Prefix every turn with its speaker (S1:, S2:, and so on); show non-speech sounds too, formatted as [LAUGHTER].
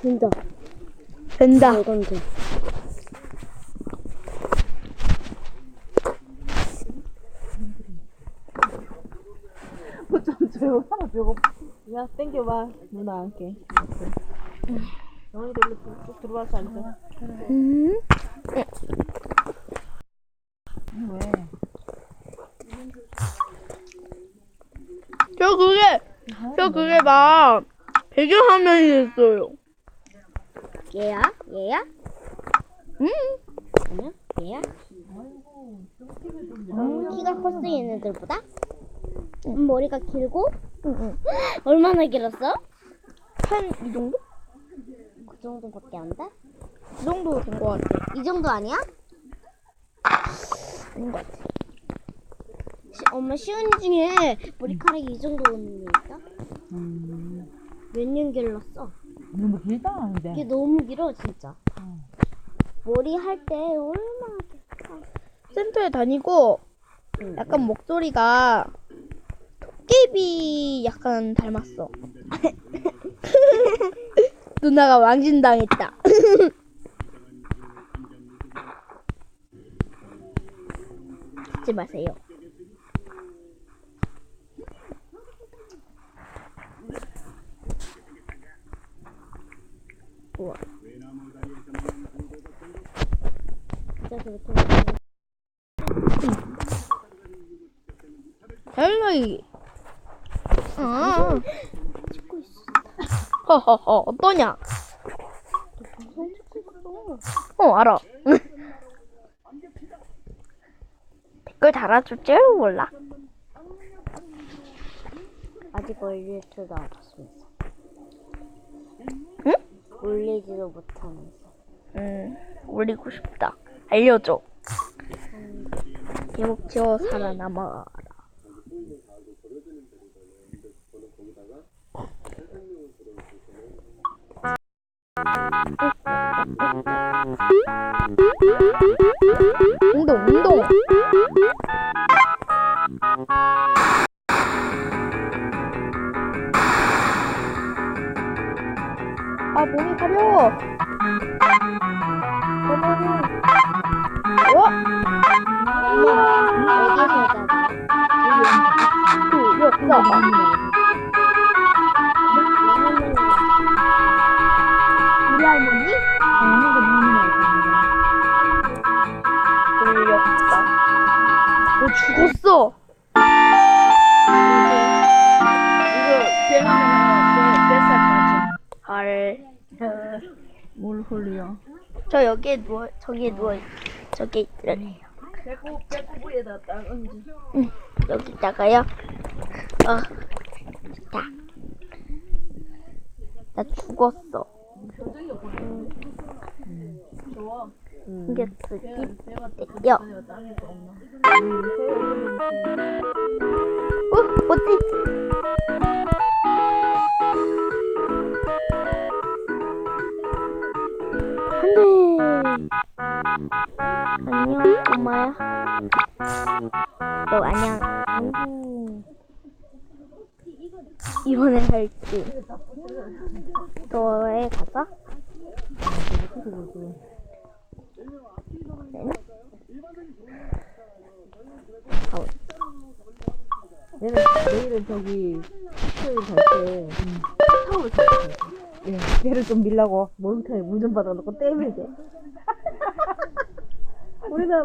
S1: 된다.
S2: 된다.
S1: 이건 돼.
S3: 좀 조용 하나 배고 야 땡겨봐 누나 함께 영원히 쭉 들어와서 앉아
S2: 음.
S3: 왜?
S2: 저 그게 저 그게 막 배경화면이 됐어요.
S1: 얘야? 얘야?
S2: 음.
S1: 아니야? 얘야? 음, 키가 컸어 얘네들보다? 음, 머리가 길고?
S2: 응. [GASPS]
S1: 얼마나 길었어?
S2: 한 이 정도?
S1: 그 정도밖에 안 돼?
S2: 이 정도 된 것 같아.
S1: 이 정도 아니야?
S2: 아닌 것 같아.
S1: 시, 엄마 시은이 중에 머리카락이 이 정도 오는 애 있다?
S3: 음
S1: 몇년 길렀어?
S3: 너무 길다
S1: 이게
S3: 근데
S1: 너무 길어 진짜
S3: 어.
S1: 머리 할 때 얼마나 길어.
S2: 센터에 다니고
S1: 응.
S2: 약간 목소리가 토끼비 약간 닮았어. [LAUGHS] 누나가 망신당했다. 듣지 [LAUGHS] 마세요. 우와.
S1: 진짜 그렇게
S2: 자율놀이. 아. 허허허 어떠냐? 어 알아. [LAUGHS] 댓글 달아줄 줄 몰라.
S1: 아직 올리지도 않았습니다
S2: 응?
S1: 올리지도 못하면서
S2: 음 올리고 싶다. 알려줘. 제목 지워 살아남아라. 운동 운동. 아 몸이 가려워. 어머니. 어?
S1: 엄마 여기서
S2: 그, 여, 그거 봐. 우리 할머니? 돌렸다. 너 죽었어.
S3: 물 흘려
S2: 저 여기에 누워, 저기에 누워, 있- 저기 있으래요.
S3: 배꼽 배꼽에다 딱 얹어
S2: 응, 여기다가요. 어, 좋다. 나 죽었어.
S3: 표정이 보여 좋아. 땅에서 없나
S2: 어, 뭐 안녕, 엄마야. 너 안녕. 아이고. 이번에 할지. 너에 가서? 네. 가오.
S3: 내일은, 내일은 저기 토요일 갈때 타월 사고 예, 배를 좀 밀라고 모욕탕에 물 좀 받아놓고 때밀게. [LAUGHS] 우리는